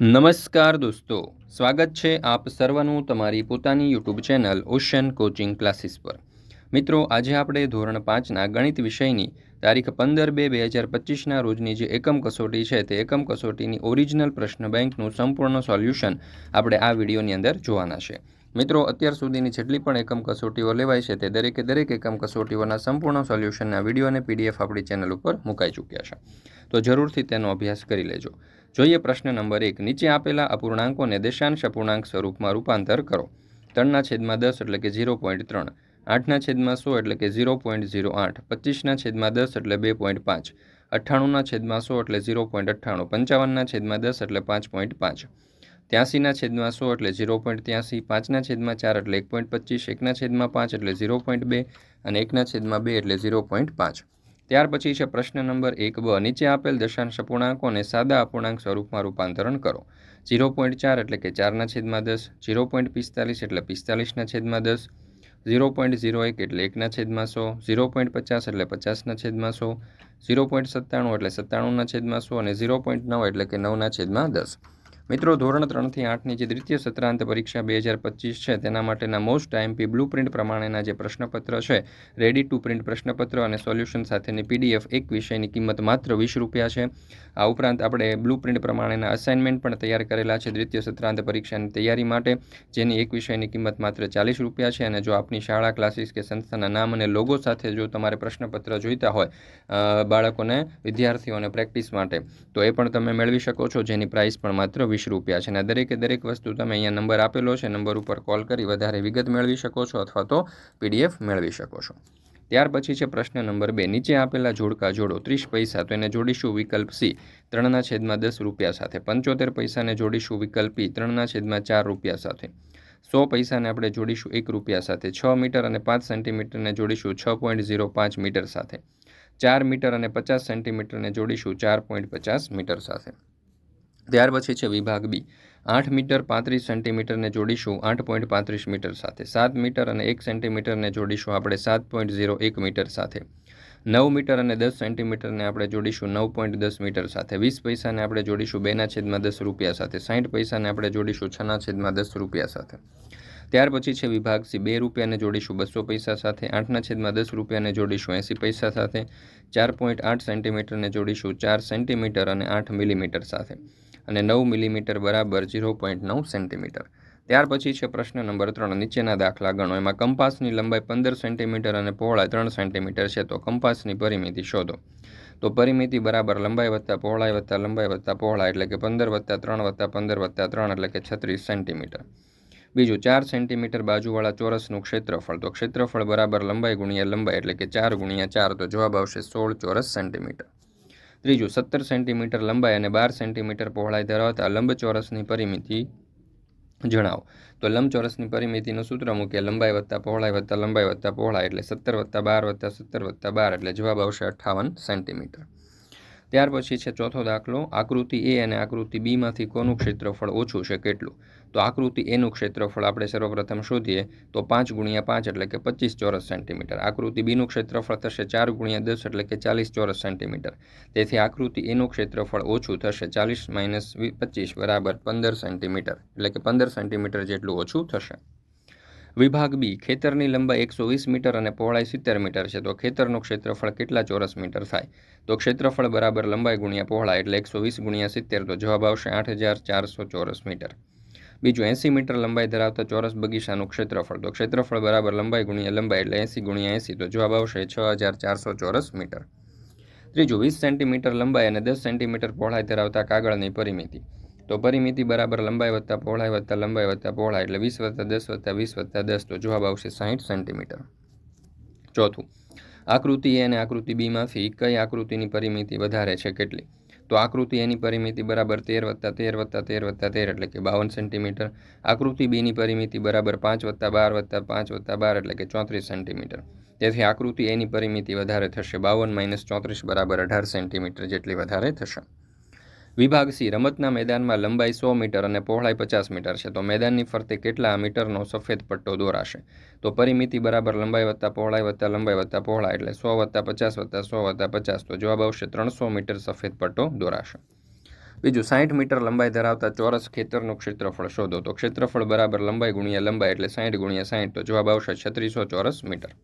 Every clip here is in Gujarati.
નમસ્કાર દોસ્તો, સ્વાગત છે આપ સર્વનું તમારી પોતાની YouTube channel Ocean coaching classes પર. મિત્રો, આજે આપણે ધોરણ પાંચના ગણિત વિષયની તારીખ પંદર બે બે હજાર પચીસના રોજની જે એકમ કસોટી છે તે એકમ કસોટીની ઓરિજિનલ પ્રશ્ન બેંકનું સંપૂર્ણ સોલ્યુશન આપણે આ વિડીયોની અંદર જોવાના છે. મિત્રો, અત્યાર સુધીની જેટલી પણ એકમ કસોટીઓ લેવાય છે તે દરેકે દરેક એકમ કસોટીઓના સંપૂર્ણ સોલ્યુશનના વીડિયો અને પીડીએફ આપણી ચેનલ ઉપર મુકાઈ ચૂક્યા છે. તો જરૂરથી તેનો અભ્યાસ કરી લેજો. જોઈએ પ્રશ્ન નંબર એક. નીચે આપેલા અપૂર્ણાંકોને દેશાંશ અપૂર્ણાંક સ્વરૂપમાં રૂપાંતર કરો. ત્રણના છેદમાં દસ એટલે કે ઝીરો પોઈન્ટ ત્રણ. આઠના છેદમાં સો એટલે કે ઝીરો પોઈન્ટ ઝીરો આઠ. પચીસના છેદમાં દસ એટલે બે પોઈન્ટ પાંચ. અઠ્ઠાણુંના છેદમાં સો એટલે ઝીરો પોઈન્ટ અઠ્ઠાણું. પંચાવનના છેદમાં દસ એટલે પાંચ પોઈન્ટ પાંચ. ત્યાંસીના છેદમાં સો એટલે ઝીરો પોઈન્ટ ત્યાંસી. પાંચના છેદમાં ચાર એટલે એક પોઈન્ટ પચીસ. એકના છેદમાં પાંચ એટલે ઝીરો પોઈન્ટ બે. અને એકના છેદમાં બે એટલે ઝીરો પોઈન્ટ પાંચ. ત્યાર પછી છે પ્રશ્ન નંબર એક બ, નીચે આપેલ દશાંશ અપૂર્ણાંકોને સાદા અપૂર્ણાંક સ્વરૂપમાં રૂપાંતરણ કરો. ઝીરો પોઈન્ટ ચાર એટલે કે ચારના છેદમાં દસ, ઝીરો પોઈન્ટ પિસ્તાલીસ એટલે પિસ્તાલીસના છેદમાં દસ, ઝીરો પોઈન્ટ ઝીરો એક એટલે એકના છેદમાં સો, ઝીરો પોઈન્ટ પચાસ એટલે પચાસના છેદમાં સો, ઝીરો પોઈન્ટ સત્તાણું એટલે સત્તાણુંના છેદમાં સો અને ઝીરો પોઈન્ટ નવ એટલે કે નવના છેદમાં દસ. મિત્રો, ધોરણ ત્રણથી આઠની જે દ્વિતીય સત્રાંત પરીક્ષા બે હજાર પચીસ છે, તેના માટેના મોસ્ટ આઈએમપી બ્લુ પ્રિન્ટ પ્રમાણેના જે પ્રશ્નપત્ર છે રેડી ટુ પ્રિન્ટ પ્રશ્નપત્ર અને સોલ્યુશન સાથેની પીડીએફ એક વિષયની કિંમત માત્ર વીસ રૂપિયા છે. આ ઉપરાંત આપણે બ્લુ પ્રિન્ટ પ્રમાણેના અસાઇનમેન્ટ પણ તૈયાર કરેલા છે દ્વિતીય સત્રાંત પરીક્ષાની તૈયારી માટે, જેની એક વિષયની કિંમત માત્ર ચાલીસ રૂપિયા છે અને જો આપની શાળા ક્લાસીસ કે સંસ્થાના નામ અને લોગો સાથે જો તમારે પ્રશ્નપત્ર જોઈતા હોય બાળકોને, વિદ્યાર્થીઓને પ્રેક્ટિસ માટે, તો એ પણ તમે મેળવી શકો છો, જેની પ્રાઇસ પણ માત્ર વીસ રૂપિયા છે. અને દરેકે દરેક વસ્તુ તમે અહીંયા નંબર આપેલો છે, નંબર ઉપર કોલ કરી વધારે વિગત મેળવી શકો છો અથવા તો પીડીએફ મેળવી શકો છો. ત્યાર પછી છે પ્રશ્ન નંબર બે. નીચે આપેલા જોડકા જોડો ત્રીસ પૈસા, તો એને જોડીશું વિકલ્પ સી. ત્રણના છેદમાં દસ રૂપિયા સાથે. પંચોતેર પૈસાને જોડીશું વિકલ્પ ઈ ત્રણના છેદમાં ચાર રૂપિયા સાથે. સો પૈસાને આપણે જોડીશું એક રૂપિયા સાથે. છ મીટર અને પાંચ સેન્ટીમીટરને જોડીશું છ પોઈન્ટ ઝીરો પાંચ મીટર સાથે. ચાર મીટર અને પચાસ સેન્ટીમીટરને જોડીશું ચાર પોઈન્ટ પચાસ મીટર સાથે. ત્યાર પછી છે વિભાગ બી. આઠ મીટર પાંત્રીસ સેન્ટીમીટરને જોડીશું, આઠ પોઈન્ટ પાંત્રીસ મીટર સાથે. સાત મીટર અને એક સેન્ટીમીટરને જોડીશું આપણે સાત પોઈન્ટ ઝીરો એક મીટર સાથે. નવ મીટર અને દસ સેન્ટીમીટરને આપણે જોડીશું નવ પોઈન્ટ દસ મીટર સાથે. વીસ પૈસાને આપણે જોડીશું બેના છેદમાં દસ રૂપિયા સાથે. સાઠ પૈસાને આપણે જોડીશું છના છેદમાં દસ રૂપિયા સાથે. ત્યાર પછી છે વિભાગ સી. બે રૂપિયાને જોડીશું બસો પૈસા સાથે આઠના છેદમાં દસ રૂપિયાને જોડીશું એંસી પૈસા સાથે, ચાર પોઈન્ટ આઠ સેન્ટીમીટરને જોડીશું ચાર સેન્ટીમીટર અને આઠ મિલીમીટર સાથે. અને નવ મિલીમીટર બરાબર ઝીરો પોઈન્ટ નવ સેન્ટીમીટર. ત્યાર પછી છે પ્રશ્ન નંબર ત્રણ, નીચેના દાખલા ગણો. એમાં કંપાસની લંબાઈ પંદર સેન્ટીમીટર અને પહોળાઈ ત્રણ સેન્ટીમીટર છે, તો કંપાસની પરિમિતિ શોધો. તો પરિમિતિ બરાબર લંબાઈ વત્તા પહોળાઈ વત્તા લંબાઈ વત્તા પહોળાઈ, એટલે કે પંદર વત્તા ત્રણ વત્તા પંદર વત્તા ત્રણ, એટલે કે છત્રીસ સેન્ટીમીટર. બીજું, ચાર સેન્ટીમીટર બાજુવાળા ચોરસનું ક્ષેત્રફળ. તો ક્ષેત્રફળ બરાબર લંબાઈ ગુણ્યા લંબાઈ, એટલે કે ચાર ગુણ્યા ચાર, તો જવાબ આવશે સોળ ચોરસ સેન્ટીમીટર. ત્રીજું, સત્તર સેન્ટીમીટર લંબાઈ અને બાર સેન્ટીમીટર પહોળાઈ ધરાવતા લંબચોરસની પરિમિતિ જણાવો. તો લંબચોરસની પરિમિતિનું સૂત્ર મૂકીએ. લંબાઈ વત્તા પહોળાઈ વત્તા લંબાઈ વત્તા પહોળાઈ એટલે સત્તર વત્તા બાર વત્તા સત્તર વત્તા બાર એટલે જવાબ આવશે અઠ્ઠાવન સેન્ટીમીટર. ત્યાર પછી છે ચોથો દાખલો, આકૃતિ એ અને આકૃતિ બીમાંથી કોનું ક્ષેત્રફળ ઓછું છે કેટલું? તો આકૃતિ એનું ક્ષેત્રફળ આપણે સર્વપ્રથમ શોધીએ તો પાંચ ગુણ્યા પાંચ એટલે કે પચીસ ચોરસ સેન્ટીમીટર. આકૃતિ બીનું ક્ષેત્રફળ થશે ચાર ગુણ્યા દસ એટલે કે ચાલીસ ચોરસ સેન્ટીમીટર. તેથી આકૃતિ એનું ક્ષેત્રફળ ઓછું થશે ચાલીસ માઇનસ પચીસ બરાબર પંદર સેન્ટીમીટર એટલે કે પંદર સેન્ટીમીટર જેટલું ઓછું થશે. વિભાગ બી, ખેતરની લંબાઈ એકસો વીસ મીટર અને પહોળાઈ સિત્તેર મીટર છે. તો ખેતરનું ક્ષેત્રફળ કેટલા ચોરસ મીટર થાય? તો ક્ષેત્રફળ બરાબર લંબાઈ ગુણ્યા પહોળાઈ એટલે એકસો વીસ ગુણ્યા સિત્તેર. તો જવાબ આવશે આઠ હજાર ચારસો ચોરસ મીટર. બીજું, એંસી મીટર લંબાઈ ધરાવતા ચોરસ બગીચાનું ક્ષેત્રફળ. તો ક્ષેત્રફળ બરાબર લંબાઈ ગુણ્યા લંબાઈ એટલે એંસી ગુણ્યા એંસી. તો જવાબ આવશે છ હજાર ચારસો ચોરસ મીટર. ત્રીજું, વીસ સેન્ટીમીટર લંબાઈ અને દસ સેન્ટીમીટર પહોળાઈ ધરાવતા કાગળની પરિમિતિ. તો પરિમિતિ બરાબર લંબાઈ વત્તા પહોળાઈ વત્તા લંબાઈ વત્તા પહોળાઈ એટલે વીસ વત્તા દસ વત્તા વીસ વત્તા દસ, તો જવાબ આવશે સાહીઠ સેન્ટીમીટર. ચોથું, આકૃતિ એ અને આકૃતિ બીમાંથી કઈ આકૃતિની પરિમિતિ વધારે છે કેટલી? તો આકૃતિ એની પરિમિતિ બરાબર તેર વત્તા તેર વત્તા તેર વત્તા તેર એટલે કે બાવન સેન્ટીમીટર. આકૃતિ બીની પરિમિતિ બરાબર પાંચ વત્તા બાર વત્તા પાંચ વત્તા બાર એટલે કે ચોત્રીસ સેન્ટીમીટર. તેથી આકૃતિ એની પરિમિતિ વધારે થશે બાવન માઇનસ ચોત્રીસ બરાબર અઢાર સેન્ટીમીટર જેટલી વધારે થશે. વિભાગ સી, રમતના મેદાનમાં લંબાઈ સો મીટર અને પહોળાઈ પચાસ મીટર છે. તો મેદાનની ફરતે કેટલા મીટરનો સફેદ પટ્ટો દોરાશે? તો પરિમિતિ બરાબર લંબાઈ વત્તા પહોળાઈ વત્તા લંબાઈ વત્તા પહોળાઈ એટલે સો વત્તા પચાસ વત્તા સો વત્તા પચાસ. તો જવાબ આવશે ત્રણસો મીટર સફેદ પટ્ટો દોરાશે. બીજું સાઠ મીટર લંબાઈ ધરાવતા ચોરસ ખેતરનું ક્ષેત્રફળ શોધો. તો ક્ષેત્રફળ બરાબર લંબાઈ ગુણ્યા લંબાઈ એટલે સાઠ ગુણ્યા સાઠ તો જવાબ આવશે છત્રીસો ચોરસ મીટર.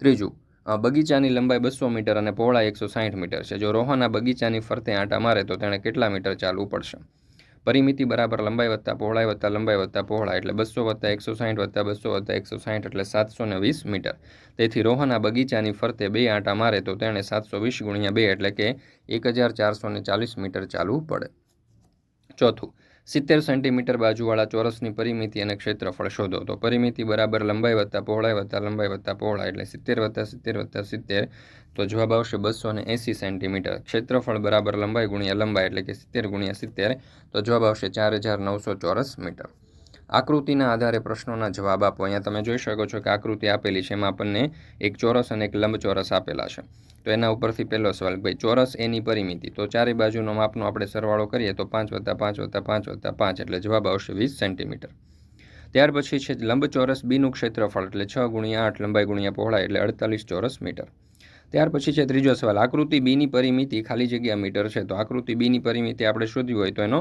ત્રીજું બગીચાની લંબાઈ બસો મીટર અને પહોળાઈ એકસો સાઠ મીટર છે. જો રોહન બગીચાની ફરતે આંટા મારે તો તેણે કેટલા મીટર ચાલવું પડશે? પરિમિતિ બરાબર લંબાઈ વત્તા પહોળાઈ વત્તા લંબાઈ વત્તા પહોળાઈ એટલે બસો વત્તા એકસો સાઠ વત્તા બસો વત્તા એકસો સાઠ એટલે સાતસો ને વીસ મીટર. તેથી રોહના બગીચાની ફરતે બે આંટા મારે તો તેણે સાતસો વીસ ગુણ્યા બે એટલે કે એક હજાર ચારસો ચાલીસ મીટર ચાલવું પડે. ચોથું સિત્તેર સેન્ટીમીટર બાજુવાળા ચોરસની પરિમિતિ અને ક્ષેત્રફળ શોધો. તો પરિમિતિ બરાબર લંબાઈ વત્તા પહોળાઈ વત્તા લંબાઈ વત્તા પહોળાઈ એટલે સિત્તેર વત્તા સિત્તેર વત્તા સિત્તેર. તો જવાબ આવશે બસો ને એંસી સેન્ટીમીટર. ક્ષેત્રફળ બરાબર લંબાઈ ગુણ્યા લંબાઈ એટલે કે સિત્તેર ગુણ્યા સિત્તેર. તો જવાબ આવશે ચાર હજાર નવસો ચોરસ મીટર. આકૃતિના આધારે પ્રશ્નોના જવાબ આપો. અહીંયા તમે જોઈ શકો છો કે આકૃતિ આપેલી છે, એમાં આપણને એક ચોરસ અને એક લંબચોરસ આપેલા છે. તો એના ઉપરથી પહેલો સવાલ, ભાઈ, ચોરસ એની પરિમિતિ. તો ચારે બાજુનો માપનો આપણે સરવાળો કરીએ તો પાંચ વત્તા પાંચ વત્તા પાંચ વત્તા પાંચ, એટલે જવાબ આવશે વીસ સેન્ટીમીટર. ત્યાર પછી છે, લંબચોરસ બીનું ક્ષેત્રફળ, એટલે છ ગુણ્યા આઠ લંબાઈ ગુણ્યા પહોળાઈ, એટલે અડતાલીસ ચોરસ મીટર. ત્યાર પછી છે ત્રીજો સવાલ. આકૃતિ બીની પરિમિતિ ખાલી જગ્યા મીટર છે. તો આકૃતિ બીની પરિમિતિ આપણે શોધવી હોય તો એનો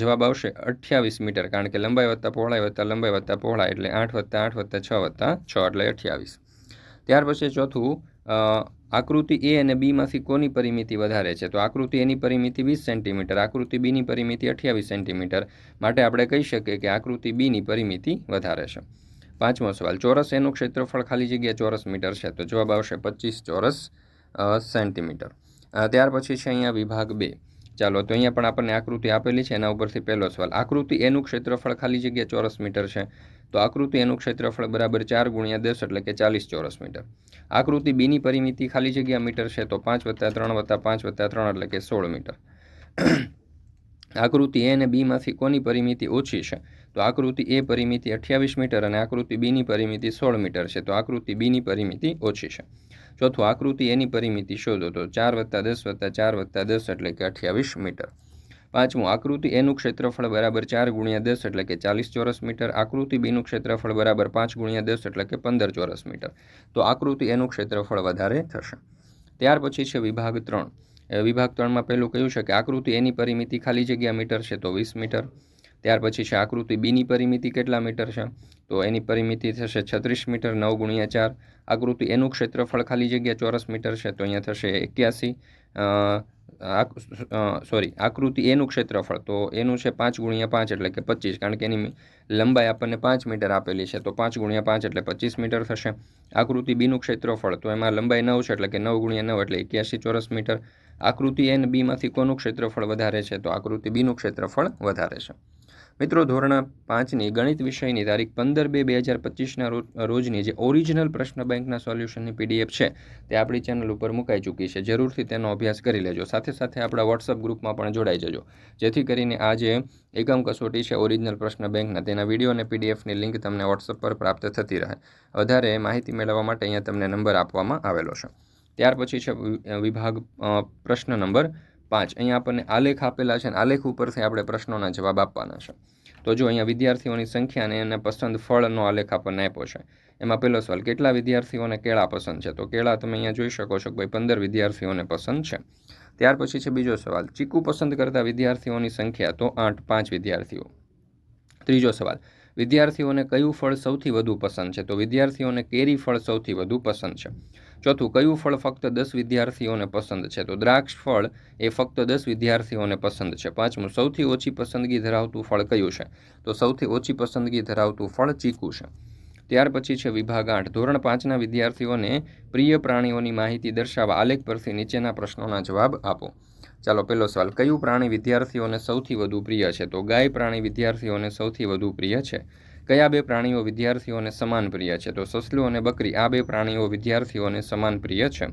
જવાબ આવશે અઠ્યાવીસ મીટર. કારણ કે લંબાઈ વત્તા પહોળાઈ વત્તા લંબાઈ વત્તા પહોળાઈ એટલે આઠ વત્તા આઠ વત્તા છ વત્તા છ એટલે અઠ્યાવીસ. ત્યાર પછી ચોથું આકૃતિ એ અને બીમાંથી કોની પરિમિતિ વધારે છે? તો આકૃતિ એની પરિમિતિ વીસ સેન્ટીમીટર, આકૃતિ બીની પરિમિતિ અઠ્યાવીસ સેન્ટીમીટર. માટે આપણે કહી શકીએ કે આકૃતિ બીની પરિમિતિ વધારે છે. પાંચમો સવાલ, ચોરસ એનું ક્ષેત્રફળ ખાલી જગ્યા ચોરસ મીટર છે, તો જવાબ આવશે પચીસ ચોરસ સેન્ટીમીટર. ત્યાર પછી છે અહીંયા વિભાગ બે. ચાલો, તો અહીંયા પણ આપણને આકૃતિ આપેલી છે, એના ઉપરથી પહેલો સવાલ, આકૃતિ એનું ક્ષેત્રફળ ખાલી જગ્યા ચોરસ મીટર છે, તો આકૃતિ એનું ક્ષેત્રફળ બરાબર ચાર ગુણ્યા દસ એટલે કે ચાલીસ ચોરસ મીટર. આકૃતિ બીની પરિમિતિ ખાલી જગ્યા મીટર છે, તો પાંચ વત્તા ત્રણ વત્તા પાંચ વત્તા ત્રણ એટલે કે સોળ મીટર. આકૃતિ એ અને બીમાંથી કોની પરિમિતિ ઓછી છે? તો આકૃતિ એ પરિમિતિ અઠ્યાવીસ મીટર અને આકૃતિ બીની પરિમિતિ સોળ મીટર છે. તો આકૃતિ બીની પરિમિતિ ઓછી છે. ચોથું, આકૃતિ એની પરિમિતિ શોધો તો ચાર વત્તા દસ વત્તા ચાર વત્તા દસ એટલે કે અઠ્યાવીસ મીટર. પાંચમું, આકૃતિ એનું ક્ષેત્રફળ બરાબર ચાર ગુણ્યા દસ એટલે કે ચાલીસ ચોરસ મીટર. આકૃતિ બીનું ક્ષેત્રફળ બરાબર પાંચ ગુણ્યા દસ એટલે કે પંદર ચોરસ મીટર. તો આકૃતિ એનું ક્ષેત્રફળ વધારે થશે. ત્યાર પછી છે વિભાગ ત્રણ. વિભાગ ત્રણમાં પહેલું કહ્યું છે કે આકૃતિ એની પરિમિતિ ખાલી જગ્યા મીટર છે તો વીસ મીટર. ત્યાર પછી છે આકૃતિ બીની પરિમિતિ કેટલા મીટર છે? તો એની પરિમિતિ થશે છત્રીસ મીટર નવ ગુણ્યા ચાર. આકૃતિ એનું ક્ષેત્રફળ ખાલી જગ્યા ચોરસ મીટર છે, તો અહીંયા થશે એક્યાસી. સોરી, આકૃતિ એનું ક્ષેત્રફળ, તો એનું છે પાંચ ગુણ્યા પાંચ એટલે કે પચીસ, કારણ કે એની લંબાઈ આપણને પાંચ મીટર આપેલી છે, તો પાંચ ગુણ્યા પાંચ એટલે પચીસ મીટર થશે. આકૃતિ બીનું ક્ષેત્રફળ, તો એમાં લંબાઈ નવ છે એટલે કે નવ ગુણ્યા નવ એટલે એક્યાસી ચોરસ મીટર. આકૃતિ એન બીમાંથી કોનું ક્ષેત્રફળ વધારે છે? તો આકૃતિ બીનું ક્ષેત્રફળ વધારે છે. મિત્રો, ધોરણ પાંચની ગણિત વિષયની તારીખ પંદર બે બે હજાર પચીસના રોજની જે ઓરિજિનલ પ્રશ્ન બેંકના સોલ્યુશનની પીડીએફ છે, તે આપણી ચેનલ ઉપર મુકાઈ ચૂકી છે. જરૂરથી તેનો અભ્યાસ કરી લેજો. સાથે સાથે આપણા વોટ્સઅપ ગ્રુપમાં પણ જોડાઈ જજો. જેથી કરીને આ જે એકમ કસોટી છે ઓરિજિનલ પ્રશ્ન બેંકના, તેના વીડિયો અને પીડીએફની લિંક તમને વોટ્સઅપ પર પ્રાપ્ત થતી રહે. વધારે માહિતી મેળવવા માટે અહીંયા તમને નંબર આપવામાં આવેલો છે. ત્યાર પછી છે વિભાગ પ્રશ્ન નંબર પાંચ. અહીંયા આપણને આલેખ આપેલા છે અને આલેખ ઉપરથી આપણે પ્રશ્નોના જવાબ આપવાના છે. તો જો અહીંયા વિદ્યાર્થીઓની સંખ્યા અને એને પસંદ ફળનો આલેખ આપણને આપ્યો છે. એમાં પહેલો સવાલ, કેટલા વિદ્યાર્થીઓને કેળા પસંદ છે? તો કેળા તમે અહીંયા જોઈ શકો છો કે ભાઈ પંદર વિદ્યાર્થીઓને પસંદ છે. ત્યાર પછી છે બીજો સવાલ, ચીકુ પસંદ કરતા વિદ્યાર્થીઓની સંખ્યા, તો આઠ, પાંચ વિદ્યાર્થીઓ. ત્રીજો સવાલ, વિદ્યાર્થીઓને કયું ફળ સૌથી વધુ પસંદ છે? તો વિદ્યાર્થીઓને કેરી ફળ સૌથી વધુ પસંદ છે. ચોથું, કયું ફળ ફક્ત દસ વિદ્યાર્થીઓને પસંદ છે? તો દ્રાક્ષ ફળ એ ફક્ત દસ વિદ્યાર્થીઓને પસંદ છે. પાંચમું, સૌથી ઓછી પસંદગી ધરાવતું ફળ કયું છે? તો સૌથી ઓછી પસંદગી ધરાવતું ફળ ચીકુ છે. ત્યાર પછી છે વિભાગ આઠ. ધોરણ પાંચના વિદ્યાર્થીઓને પ્રિય પ્રાણીઓની માહિતી દર્શાવવા આલેખ પરથી નીચેના પ્રશ્નોના જવાબ આપો. ચાલો પહેલો સવાલ. કયું પ્રાણી વિદ્યાર્થીઓને સૌથી વધુ પ્રિય છે? તો ગાય પ્રાણી વિદ્યાર્થીઓને સૌથી વધુ પ્રિય છે. કયા બે પ્રાણીઓ વિદ્યાર્થીઓને સમાન પ્રિય છે? તો સસલું અને બકરી આ બે પ્રાણીઓ વિદ્યાર્થીઓને સમાન પ્રિય છે?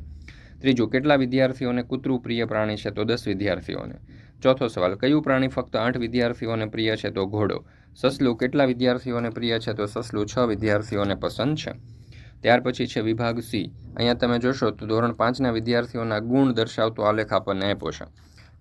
ત્રીજું, કેટલા વિદ્યાર્થીઓને કૂતરું પ્રિય પ્રાણી છે? તો દસ વિદ્યાર્થીઓને. ચોથો સવાલ, કયું પ્રાણી ફક્ત આઠ વિદ્યાર્થીઓને પ્રિય છે? તો ઘોડો. સસલું કેટલા વિદ્યાર્થીઓને પ્રિય છે? તો સસલું છ વિદ્યાર્થીઓને પસંદ છે. ત્યાર પછી છે વિભાગ સી. અહીંયા તમે જોશો તો ધોરણ પાંચના વિદ્યાર્થીઓના ગુણ દર્શાવતો આલેખ આપણને આપ્યો છે.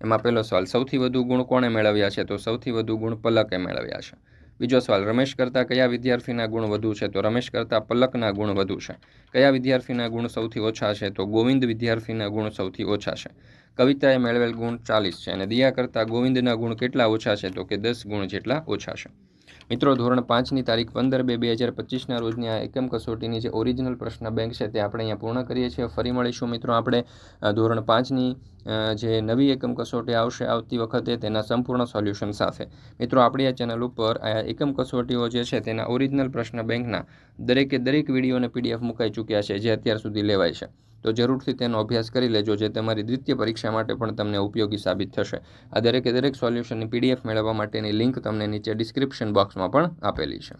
એમાં પહેલો સવાલ, સૌથી વધુ ગુણ કોણે મેળવ્યા છે? તો સૌથી વધુ ગુણ પલકે મેળવ્યા છે. બીજો સવાલ, રમેશ કરતાં કયા વિદ્યાર્થીના ગુણ વધુ છે? તો રમેશ કરતાં પલકના ગુણ વધુ છે. કયા વિદ્યાર્થીના ગુણ સૌથી ઓછા છે? તો ગોવિંદ વિદ્યાર્થીના ગુણ સૌથી ઓછા છે. કવિતાએ મેળવેલ ગુણ ચાલીસ છે અને દિયા કરતાં ગોવિંદના ગુણ કેટલા ઓછા છે? તો કે દસ ગુણ જેટલા ઓછા છે. મિત્રો, ધોરણ પાંચની તારીખ પંદર બે બે હજાર પચીસના રોજની આ એકમ કસોટીની જે ઓરિજિનલ પ્રશ્ન બેંક છે તે આપણે અહીંયા પૂર્ણ કરીએ છીએ. ફરી મળીશું મિત્રો આપણે ધોરણ પાંચની જે નવી એકમ કસોટી આવશે, આવતી વખતે તેના સંપૂર્ણ સોલ્યુશન સાથે. મિત્રો, આપણી આ ચેનલ ઉપર આ એકમ કસોટીઓ જે છે તેના ઓરિજિનલ પ્રશ્ન બેંકના દરેકે દરેક વીડિયો અને પીડીએફ મુકાઈ ચૂક્યા છે, જે અત્યાર સુધી લેવાય છે. તો જરૂરથી તેનો અભ્યાસ કરી લેજો, જે તમારી દ્વિતીય પરીક્ષા માટે પણ તમને ઉપયોગી સાબિત થશે. આ દરેકે દરેક સોલ્યુશનની પીડીએફ મેળવવા માટેની લિંક તમને નીચે ડિસ્ક્રિપ્શન બોક્સમાં પણ આપેલી છે.